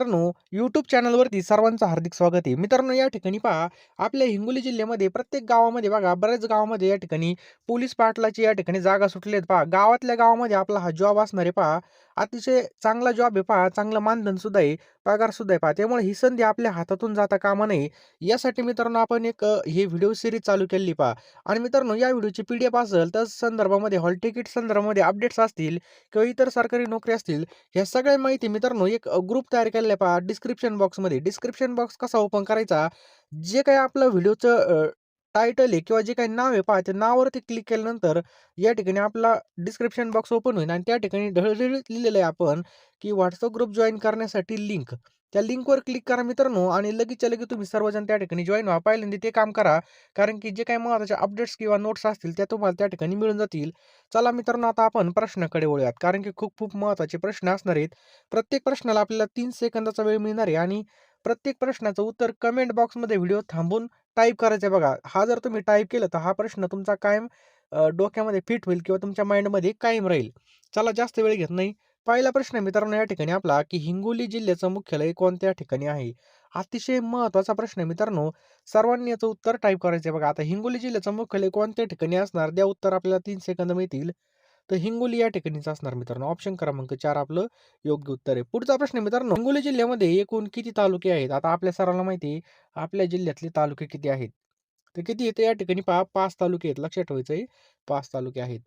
मित्रांनो, यूट्यूब चॅनलवरती सर्वांचं हार्दिक स्वागत आहे. मित्रांनो, या ठिकाणी पहा, आपल्या हिंगोली जिल्ह्यामध्ये प्रत्येक गावामध्ये बघा, बऱ्याच गावामध्ये या ठिकाणी पोलीस पाटलाची या ठिकाणी जागा सुटली आहेत पहा. गावातल्या गावामध्ये आपला हा जॉब असणार आहे पहा. अतिशय चांगला जॉब आहे पहा. चांगलं मानधन सुद्धा आहे, पगार सुद्धा आहे पहा. त्यामुळे ही संधी आपल्या हातातून जाता कामा नये. यासाठी मित्रांनो आपण एक हे व्हिडिओ सिरीज चालू केलेली पहा. आणि मित्रांनो, या व्हिडिओची पी-डी-एफ असेल, तर संदर्भामध्ये हॉल तिकीट संदर्भामध्ये अपडेट्स असतील किंवा इतर सरकारी नोकरी असतील, ह्या सगळ्या माहिती मित्रांनो एक ग्रुप तयार केलेला आहे पहा डिस्क्रिप्शन बॉक्समध्ये. डिस्क्रिप्शन बॉक्स कसा ओपन करायचा? जे काही आपलं व्हिडिओचं टायटल आहे किंवा जे काही नाव आहे पहा, त्या नावावरती क्लिक केल्यानंतर या ठिकाणी आपला डिस्क्रिप्शन बॉक्स ओपन होईल आणि त्या ठिकाणी ढळढळीत लिहिलेलं आहे आपण, की व्हॉट्सअप ग्रुप जॉईन करण्यासाठी लिंक. त्या लिंकवर क्लिक करा मित्रांनो आणि लगेचच्या लगेच तुम्ही सर्वजण त्या ठिकाणी जॉईन व्हा. पहिल्यांदा ते काम करा, कारण की जे काही महत्त्वाचे अपडेट्स किंवा नोट्स असतील, त्या तुम्हाला त्या ठिकाणी मिळून जातील. चला मित्रांनो, आता आपण प्रश्नाकडे वळूयात, कारण की खूप खूप महत्त्वाचे प्रश्न असणार आहेत. प्रत्येक प्रश्नाला आपल्याला तीन सेकंदाचा वेळ मिळणार आहे आणि प्रत्येक प्रश्नाचं उत्तर कमेंट बॉक्समध्ये व्हिडिओ थांबून टाईप करायचं आहे बघा. हा जर तुम्ही टाईप केलं, तर हा प्रश्न तुमचा कायम डोक्यामध्ये फिट होईल किंवा तुमच्या माइंडमध्ये कायम राहील. चला जास्त वेळ घेत नाही. पहिला प्रश्न मित्रांनो या ठिकाणी आपला, की हिंगोली जिल्ह्याचं मुख्यालय कोणत्या ठिकाणी आहे? अतिशय महत्त्वाचा प्रश्न मित्रांनो. सर्वांनी याचं उत्तर टाईप करायचं आहे बघा. आता हिंगोली जिल्ह्याचं मुख्यालय कोणत्या ठिकाणी असणार? द्या उत्तर आपल्याला तीन सेकंद मिळतील. तर हिंगोली या ठिकाणीच असणार मित्रांनो. ऑप्शन क्रमांक चार आपलं योग्य उत्तर आहे. पुढचा प्रश्न आहे मित्रांनो, हिंगोली जिल्ह्यामध्ये एकूण किती तालुके आहेत? आता आपल्या सर्वांना माहिती आहे, आपल्या जिल्ह्यातले तालुके किती आहेत? तर किती आहेत? या ठिकाणी पहा पाच तालुके आहेत. लक्षात ठेवायचं आहे पाच तालुके आहेत.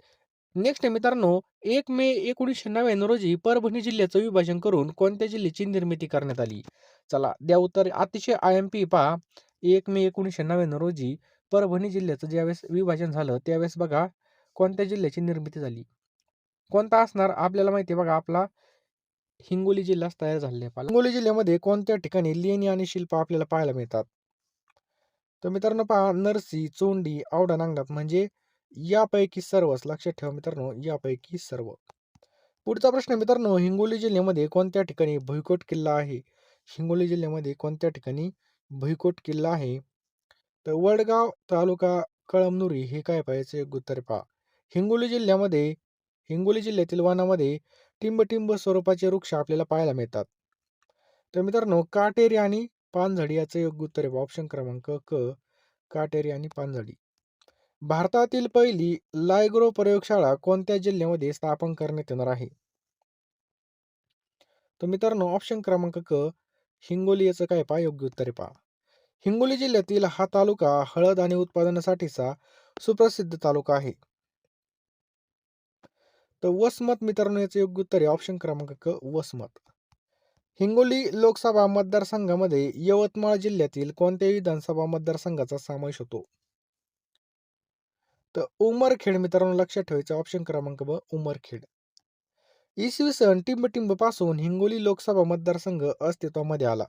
नेक्स्ट आहे मित्रांनो, एक मे 1999 रोजी परभणी जिल्ह्याचं विभाजन करून कोणत्या जिल्ह्याची निर्मिती करण्यात आली? चला द्या उत्तर. अतिशय आय-एम-पी पहा. एक मे 1999 रोजी परभणी जिल्ह्याचं ज्यावेळेस विभाजन झालं, त्यावेळेस बघा कोणत्या जिल्ह्याची निर्मिती झाली? कोणता असणार? आपल्याला माहिती आहे बघा आपला हिंगोली जिल्हाच तयार झालेला आहे हिंगोली जिल्ह्यामध्ये कोणत्या ठिकाणी लेणी आणि शिल्प आपल्याला पाहायला मिळतात? तर मित्रांनो पहा नरसी, चोंडी, औंढा नांगनाथ म्हणजे यापैकी सर्वच. लक्षात ठेवा मित्रांनो, यापैकी सर्व. पुढचा प्रश्न मित्रांनो, हिंगोली जिल्ह्यामध्ये कोणत्या ठिकाणी भुईकोट किल्ला आहे? हिंगोली जिल्ह्यामध्ये कोणत्या ठिकाणी भुईकोट किल्ला आहे? तर वडगाव तालुका कळमनुरी हे काय पाहायचं योग्य उत्तर पहा. हिंगोली जिल्ह्यामध्ये हिंगोली जिल्ह्यातील वनामध्ये टिंबटिंब स्वरूपाचे वृक्ष आपल्याला पाहायला मिळतात. तर मित्रांनो काटेरी आणि पानझडी याचं योग्य उत्तर आहे. ऑप्शन क्रमांक क काटेरी आणि पानझडी. भारतातील पहिली लायग्रो प्रयोगशाळा कोणत्या जिल्ह्यामध्ये स्थापन करण्यात येणार आहे? तर मित्रांनो ऑप्शन क्रमांक क हिंगोली याचं काय पहा योग्य उत्तर आहे पहा. हिंगोली जिल्ह्यातील हा तालुका हळद आणि उत्पादनासाठीचा सुप्रसिद्ध तालुका आहे. तर वसमत मित्रांनो याचं योग्य उत्तर आहे. ऑप्शन क्रमांक क वसमत. हिंगोली लोकसभा मतदारसंघामध्ये यवतमाळ जिल्ह्यातील कोणत्याही विधानसभा मतदारसंघाचा समावेश होतो? तर उमरखेड मित्रांनो लक्षात ठेवायचं ऑप्शन क्रमांक ब उमरखेड. इसवी सन टिंब-टिंबपासून हिंगोली लोकसभा मतदारसंघ अस्तित्वामध्ये आला.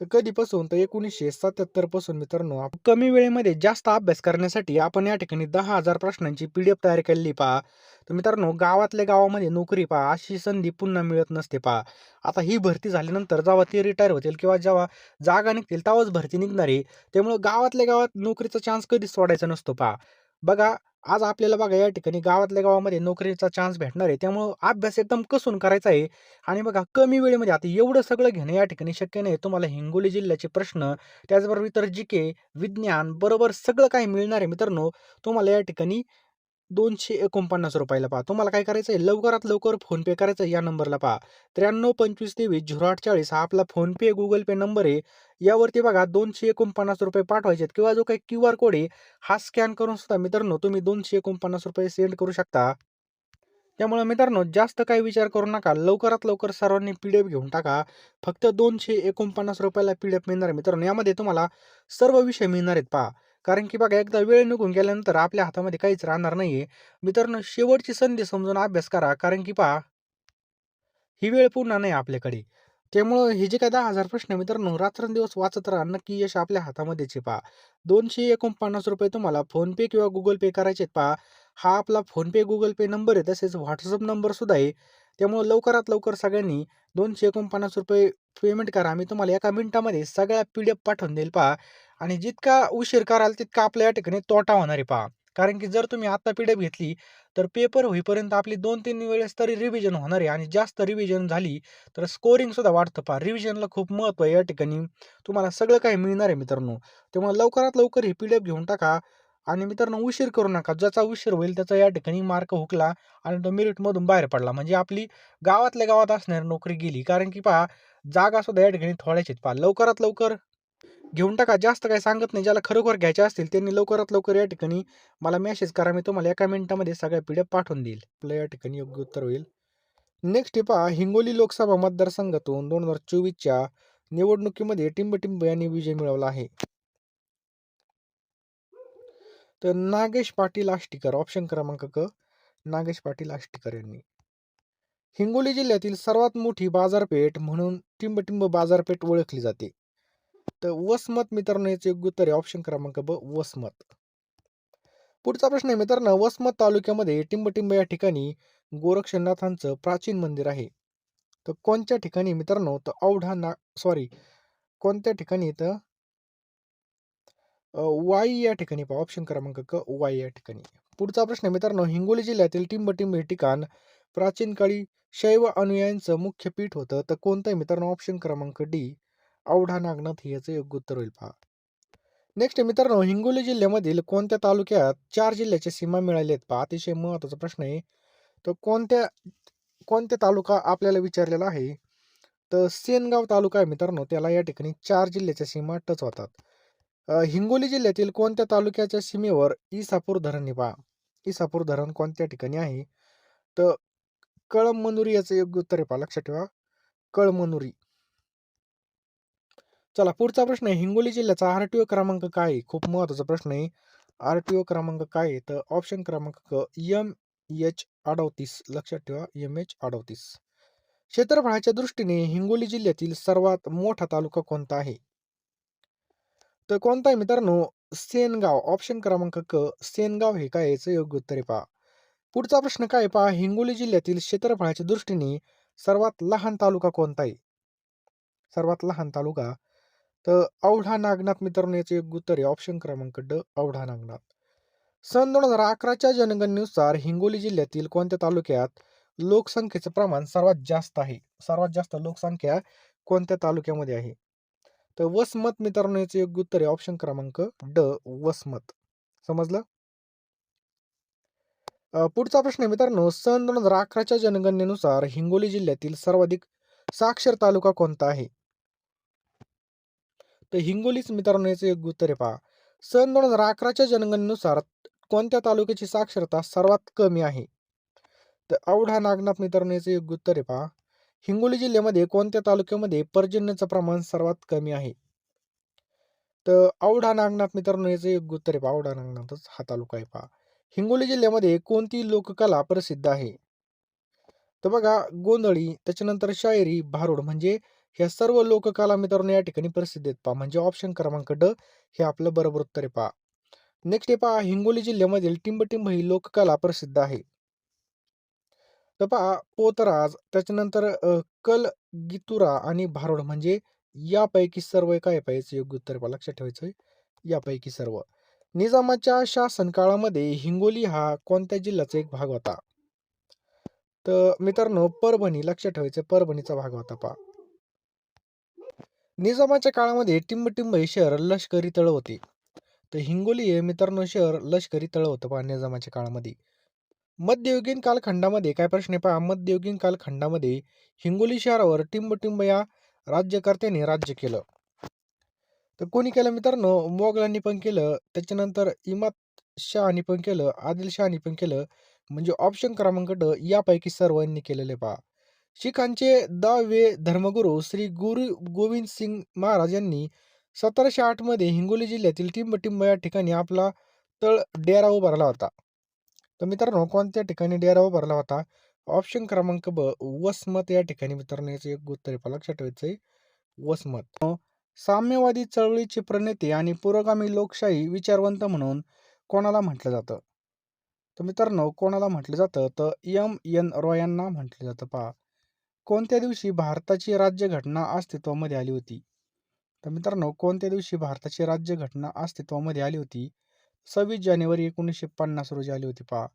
तर कधीपासून? तर 1977 पासून मित्रांनो. कमी वेळेमध्ये जास्त अभ्यास करण्यासाठी आपण या ठिकाणी दहा हजार प्रश्नांची पी-डी-एफ तयार केलेली पहा. तर मित्रांनो गावातल्या गावामध्ये नोकरी पहा, अशी संधी पुन्हा मिळत नसते पहा. आता ही भरती झाल्यानंतर जेव्हा ते रिटायर होतील किंवा जेव्हा जागा निघतील तेव्हाच भरती निघणार आहे. त्यामुळं गावातल्या गावात नोकरीचा चान्स कधीच सोडायचा नसतो पहा. बघा आज आपल्याला बघा या ठिकाणी गावातल्या गावामध्ये नोकरीचा चान्स भेटणार आहे. त्यामुळं अभ्यास एकदम कसून करायचा आहे आणि बघा कमी वेळेमध्ये आता एवढं सगळं घेणं या ठिकाणी शक्य नाही. तुम्हाला हिंगोली जिल्ह्याचे प्रश्न, त्याचबरोबर इतर जी-के, विज्ञान बरोबर सगळं काही मिळणार आहे मित्रांनो. तुम्हाला या ठिकाणी दोनशे एकोणपन्नास रुपयाला पहा. तुम्हाला काय करायचं आहे लवकरात लवकर फोनपे करायचं आहे या नंबरला पहा. 9325230840 हा आपला फोनपे, गुगल पे नंबर आहे. यावरती बघा ₹249 पाठवायचे आहेत किंवा जो काही क्यू आर कोड आहे हा स्कॅन करून सुद्धा मित्रांनो तुम्ही ₹249 सेंड करू शकता. त्यामुळे मित्रांनो जास्त काही विचार करू नका. लवकरात लवकर सर्वांनी पी-डी-एफ घेऊन टाका. फक्त दोनशे एकोणपन्नास रुपयाला पी-डी-एफ मिळणार आहे मित्रांनो. यामध्ये तुम्हाला सर्व विषय मिळणार आहेत पहा. कारण की बघा एकदा वेळ निघून गेल्यानंतर आपल्या हातामध्ये काहीच राहणार नाहीये. मित्रांनो शेवटची संधी समजून अभ्यास करा. कारण की पहा ही वेळ पुन्हा नाही आपल्याकडे. त्यामुळं हे जे काय दहा हजार प्रश्न मित्रांनो रात्रंदिवस वाचत राहा. नक्की यश आपल्या हातामध्येच आहे पहा. ₹249 तुम्हाला फोनपे किंवा गुगल पे करायचे पहा. हा आपला फोनपे, गुगल पे नंबर आहे. तसेच व्हॉट्सअप नंबर सुद्धा आहे. त्यामुळं लवकरात लवकर सगळ्यांनी ₹249 पेमेंट करा. मी तुम्हाला एका मिनिटामध्ये सगळ्या पी-डी-एफ पाठवून देईल पहा आणि जितका उशीर कराल तितका आपल्या या ठिकाणी तोटा होणार आहे पहा. कारण की जर तुम्ही आता पी-डी-एफ घेतली तर पेपर होईपर्यंत आपली 2-3 वेळेस तरी रिव्हिजन होणार आहे आणि जास्त रिव्हिजन झाली तर स्कोरिंगसुद्धा वाढतं पहा. रिव्हिजनला खूप महत्त्व आहे या ठिकाणी. तुम्हाला सगळं काही मिळणार आहे मित्रांनो. त्यामुळे लवकरात लवकर ही पी-डी-एफ घेऊन टाका आणि मित्रांनो उशीर करू नका. ज्याचा उशीर होईल त्याचा या ठिकाणी मार्क हुकला आणि तो मेरिटमधून बाहेर पडला. म्हणजे आपली गावातल्या गावात असणारी नोकरी गेली. कारण की पहा जागासुद्धा या ठिकाणी थोड्याच आहेत पहा. लवकरात लवकर घेऊन टाका. जास्त काही सांगत नाही. ज्याला खरोखर घ्यायचे असतील त्यांनी लवकरात लवकर या ठिकाणी मला मेसेज करा. मी तुम्हाला एका मिनिटामध्ये सगळ्या पिढ्या पाठवून देईल. आपलं या ठिकाणी योग्य उत्तर होईल. नेक्स्ट पहा हिंगोली लोकसभा मतदारसंघातून 2024च्या निवडणुकीमध्ये टिंबटिंब यांनी विजय मिळवला आहे. तर नागेश पाटील आष्टीकर ऑप्शन क्रमांक क. नागेश पाटील आष्टीकर यांनी. हिंगोली जिल्ह्यातील सर्वात मोठी बाजारपेठ म्हणून टिंबटिंब बाजारपेठ ओळखली जाते. तर वसमत मित्रांनो याचं योग्य उत्तर आहे ऑप्शन क्रमांक ब वसमत. पुढचा प्रश्न आहे मित्रांनो वसमत तालुक्यामध्ये टिंबटिंब या ठिकाणी गोरक्षनाथांचं प्राचीन मंदिर आहे. तर कोणत्या ठिकाणी मित्रांनो तर औढा ना सॉरी कोणत्या ठिकाणी तर वाई या ठिकाणी पहा ऑप्शन क्रमांक क वाई या ठिकाणी. पुढचा प्रश्न आहे मित्रांनो हिंगोली जिल्ह्यातील टिंबटिंब हे ठिकाण प्राचीन काळी शैव अनुयायांचं मुख्य पीठ होतं. तर कोणतं मित्रांनो ऑप्शन क्रमांक डी औढा नागनाथ हे याचं योग्य उत्तर होईल पहा. नेक्स्ट मित्रांनो हिंगोली जिल्ह्यामधील कोणत्या तालुक्यात चार जिल्ह्याच्या सीमा मिळाल्या आहेत पहा. अतिशय महत्त्वाचा प्रश्न आहे. तर कोणत्या कोणत्या तालुका आपल्याला विचारलेला आहे. तर सेनगाव तालुका आहे मित्रांनो त्याला या ठिकाणी चार जिल्ह्याच्या सीमा टच होतात. हिंगोली जिल्ह्यातील कोणत्या तालुक्याच्या सीमेवर इसापूर धरण आहे पहा. इसापूर धरण कोणत्या ठिकाणी आहे. तर कळमनुरी याचं योग्य उत्तर आहे पहा लक्षात ठेवा. कळमनुरी. चला पुढचा प्रश्न आहे हिंगोली जिल्ह्याचा आर-टी-ओ क्रमांक काय खूप महत्त्वाचा प्रश्न आहे. आर-टी-ओ क्रमांक काय आहे? तर ऑप्शन क्रमांक क एम-एच-38 लक्षात ठेवा एम-एच-38. क्षेत्रफळाच्या दृष्टीने हिंगोली जिल्ह्यातील सर्वात मोठा तालुका कोणता आहे? तर कोणता आहे मित्रांनो सेनगाव ऑप्शन क्रमांक क सेनगाव हे काय याचं योग्य उत्तर आहे पहा. पुढचा प्रश्न काय पहा हिंगोली जिल्ह्यातील क्षेत्रफळाच्या दृष्टीने सर्वात लहान तालुका कोणता आहे? सर्वात लहान तालुका तर औढा नागनाथ मित्रांनो याचं योग्य उत्तर आहे ऑप्शन क्रमांक ड औढा नागनाथ. सन 2011च्या जनगणनेनुसार हिंगोली जिल्ह्यातील कोणत्या तालुक्यात लोकसंख्येचं प्रमाण सर्वात जास्त आहे? सर्वात जास्त लोकसंख्या कोणत्या तालुक्यामध्ये आहे? तर वसमत मित्रांनो याचं योग्य उत्तर आहे ऑप्शन क्रमांक ड वसमत. समजलं? पुढचा प्रश्न आहे मित्रांनो सन 2011च्या जनगणनेनुसार हिंगोली जिल्ह्यातील सर्वाधिक साक्षर तालुका कोणता आहे? तर हिंगोलीच मित्रांनो याचं योग्य उत्तर आहे पहा. सन 2011च्या जनगणनेनुसार कोणत्या तालुक्याची साक्षरता सर्वात कमी आहे? तर औढा नागनाथ मित्रांनो याचं योग्य उत्तर आहे पहा. हिंगोली जिल्ह्यामध्ये कोणत्या तालुक्यामध्ये पर्जन्याचं प्रमाण सर्वात कमी आहे? तर औढा नागनाथ मित्रांनो याचं योग्य उत्तर आहे पहा. औढा नागनाथच हा तालुका आहे पहा. हिंगोली जिल्ह्यामध्ये कोणती लोककला प्रसिद्ध आहे? तर बघा गोंधळी, त्याच्यानंतर शायरी, भारुड म्हणजे ह्या सर्व लोककला मित्रांनो या ठिकाणी प्रसिद्ध आहेत पहा. म्हणजे ऑप्शन क्रमांक ड हे आपलं बरोबर उत्तर आहे पहा. नेक्स्ट आहे पहा हिंगोली जिल्ह्यामधील टिंबटिंब ही लोककला प्रसिद्ध आहे. तर पहा पोतराज, त्याच्यानंतर कल गितुरा आणि भारुड म्हणजे यापैकी सर्व काय पाहिजे योग्य उत्तर पहा लक्षात ठेवायचं यापैकी सर्व. निजामाच्या शासन काळामध्ये हिंगोली हा कोणत्या जिल्ह्याचा एक भाग होता? तर मित्रांनो परभणी लक्षात ठेवायचं परभणीचा भाग होता पहा. निजामाच्या काळामध्ये टिंबटिंब हे शहर लष्करी तळ होते. तर हिंगोली हे मित्रांनो शहर लष्करी तळ होतं पहा निजामाच्या काळामध्ये. मध्ययुगीन कालखंडामध्ये काय प्रश्न आहे पहा मध्ययुगीन कालखंडामध्ये हिंगोली शहरावर टिंबटिंब या राज्यकर्त्यांनी राज्य केलं. तर कोणी केलं मित्रांनो मोगलांनी पण केलं, त्याच्यानंतर इमात शहानी पण केलं, आदिलशहानी पण केलं. म्हणजे ऑप्शन क्रमांक ड यापैकी सर्वांनी केलेले पहा. शीखांचे दहावे धर्मगुरू श्री गुरु गोविंद सिंग महाराज यांनी सतराशे आठमध्ये हिंगोली जिल्ह्यातील टिंबटिंब या ठिकाणी आपला तळ डेरा उभारला होता. तर मित्रांनो कोणत्या ठिकाणी डेरा उभारला होता? ऑप्शन क्रमांक ब वसमत या ठिकाणी मित्रांनो याचं एक उत्तर लक्षात ठेवायचं आहे वसमत. साम्यवादी चळवळीचे प्रणेते आणि पुरोगामी लोकशाही विचारवंत म्हणून कोणाला म्हटलं जातं? तर मित्रांनो कोणाला म्हटलं जातं? तर एम. एन. रॉय यांना म्हटलं जातं पहा. कोणत्या दिवशी भारताची राज्यघटना अस्तित्वामध्ये आली होती? तर मित्रांनो कोणत्या दिवशी भारताची राज्यघटना अस्तित्वामध्ये आली होती? 26 जानेवारी 1950 रोजी आली होती पहा.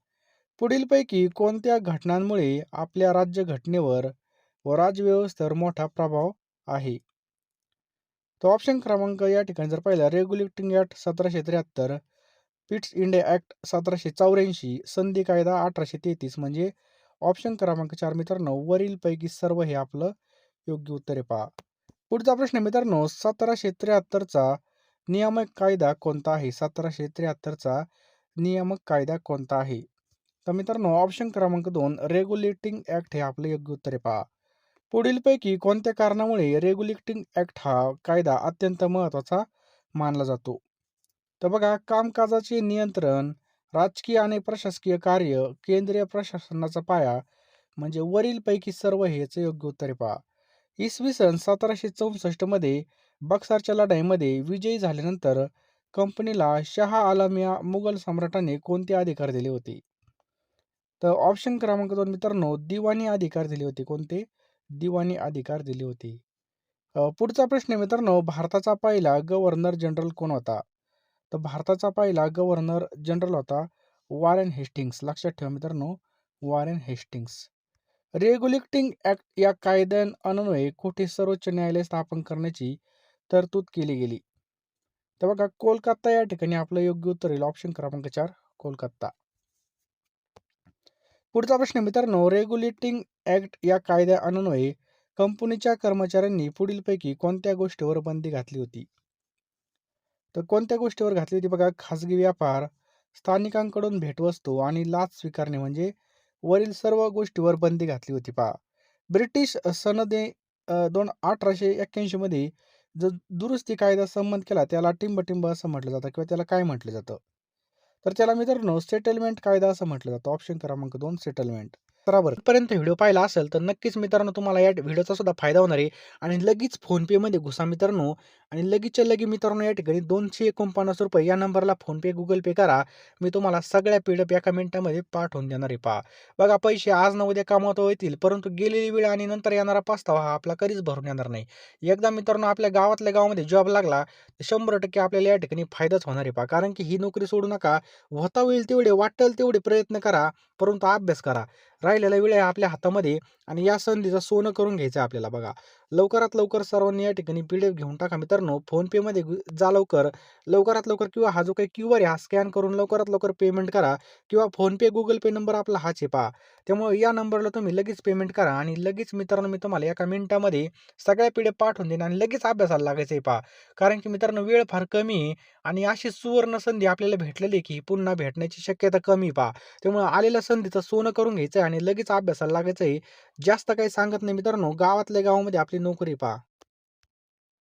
पुढीलपैकी कोणत्या घटनांमुळे आपल्या राज्यघटनेवर व राजव्यवस्थेवर मोठा प्रभाव आहे तो ऑप्शन क्रमांक या ठिकाणी जर पाहिला रेग्युलेटिंग ऍक्ट सतराशे त्र्याहत्तर पिट्स इंडिया ऍक्ट सतराशे चौऱ्याऐंशी संधी कायदा अठराशे तेहतीस म्हणजे ऑप्शन क्रमांक चार मित्रांनो वरीलपैकी सर्व हे आपलं योग्य उत्तर आहे पहा. पुढचा प्रश्न मित्रांनो सतराशे त्र्याहत्तरचा नियामक कायदा कोणता आहे? सतराशे त्र्याहत्तरचा नियामक कायदा कोणता आहे? तर मित्रांनो ऑप्शन क्रमांक दोन रेग्युलेटिंग ऍक्ट हे आपलं योग्य उत्तर आहे पहा पुढीलपैकी कोणत्या कारणामुळे रेग्युलेटिंग ऍक्ट हा कायदा अत्यंत महत्त्वाचा मानला जातो? तर बघा कामकाजाचे नियंत्रण राजकीय आणि प्रशासकीय कार्य केंद्रीय प्रशासनाचा पाया म्हणजे वरीलपैकी सर्व हेच योग्य उत्तरे पहा. इसवी सन सतराशे चौसष्टमध्ये बक्सारच्या लढाईमध्ये विजयी झाल्यानंतर कंपनीला शहा आलम या मुघल सम्राटाने कोणते अधिकार दिले होते? तर ऑप्शन क्रमांक दोन मित्रांनो दिवाणी अधिकार दिले होते कोणते? दिवाणी अधिकार दिले होते. पुढचा प्रश्न मित्रांनो भारताचा पहिला गव्हर्नर जनरल कोण होता? तर भारताचा पहिला गव्हर्नर जनरल होता वॉरेन हेस्टिंग्स. लक्षात ठेवा मित्रांनो वॉरेन हेस्टिंग्स. रेग्युलेटिंग ऍक्ट या कायद्यान्वये कुठे सर्वोच्च न्यायालय स्थापन करण्याची तरतूद केली गेली. तर बघा कोलकाता या ठिकाणी आपलं योग्य उत्तर येईल. ऑप्शन क्रमांक चार कोलकाता. पुढचा प्रश्न मित्रांनो रेग्युलेटिंग ऍक्ट या कायद्या अन्वये कंपनीच्या कर्मचाऱ्यांनी पुढीलपैकी कोणत्या गोष्टीवर बंदी घातली होती? तर कोणत्या गोष्टीवर घातली होती बघा? खाजगी व्यापार स्थानिकांकडून भेटवस्तू आणि लाच स्वीकारणे म्हणजे वरील सर्व गोष्टीवर बंदी घातली होती पहा. ब्रिटिश सनदे दोन अठराशे एक्क्याऐंशीमध्ये जो दुरुस्ती कायदा संमत केला त्याला टिंबटिंब असं म्हटलं जातं किंवा त्याला काय म्हटलं जातं? तर त्याला मित्रांनो सेटलमेंट कायदा असं म्हटलं जातं. ऑप्शन क्रमांक दोन सेटलमेंट बरोबर पर्यंत व्हिडिओ पाहिला असेल तर नक्कीच मित्रांनो तुम्हाला या व्हिडिओचा सुद्धा फायदा होणार आहे. आणि लगेच फोनपेमध्ये घुसा मित्रांनो. आणि लगेचच्या लगे मित्रांनो या ठिकाणी दोनशे एकोणपन्नास रुपये या नंबरला फोनपे गुगल पे करा. मी तुम्हाला सगळ्या पीडप एका मिनिटामध्ये पाठवून देणार आहे. पहा. बघा पैसे आज न उद्या कामवता येतील परंतु गेलेली वेळ आणि नंतर येणारा पास्तावा हा आपला कधीच भरून येणार नाही. एकदा मित्रांनो आपल्या गावातल्या गावामध्ये जॉब लागला तर शंभर टक्के आपल्याला या ठिकाणी फायदाच होणार आहे. पहा कारण की ही नोकरी सोडू नका. होता होईल तेवढे वाटेल तेवढे प्रयत्न करा. परंतु अभ्यास करा. राहिलेला वेळ आहे आपल्या हातामध्ये आणि या संधीचं सोनं करून घ्यायचं आपल्याला बघा. लवकरात लवकर सर्वांनी या ठिकाणी पी डी एफ घेऊन टाका मित्रांनो. फोनपेमध्ये जा लवकर. लवकरात लवकर किंवा हा जो काही क्यू आर आहे हा स्कॅन करून लवकरात लवकर पेमेंट करा किंवा फोनपे गुगल पे नंबर आपला हा आहे पहा. त्यामुळे या नंबरला तुम्ही लगेच पेमेंट करा आणि लगेच मित्रांनो मी तुम्हाला एका मिनिटामध्ये सगळ्या पी डी एफ पाठवून देईन आणि लगेच अभ्यासाला लागायचं आहे पहा. कारण की मित्रांनो वेळ फार कमी आहे आणि अशी सुवर्ण संधी आपल्याला भेटलेली की पुन्हा भेटण्याची शक्यता कमी पहा. त्यामुळे आलेल्या संधीचं सोनं करून घ्यायचं आहे आणि लगेच अभ्यासाला लागायचं आहे. जास्त काही सांगत नाही मित्रांनो. गावातल्या गावामध्ये आपली नोकरी पहा.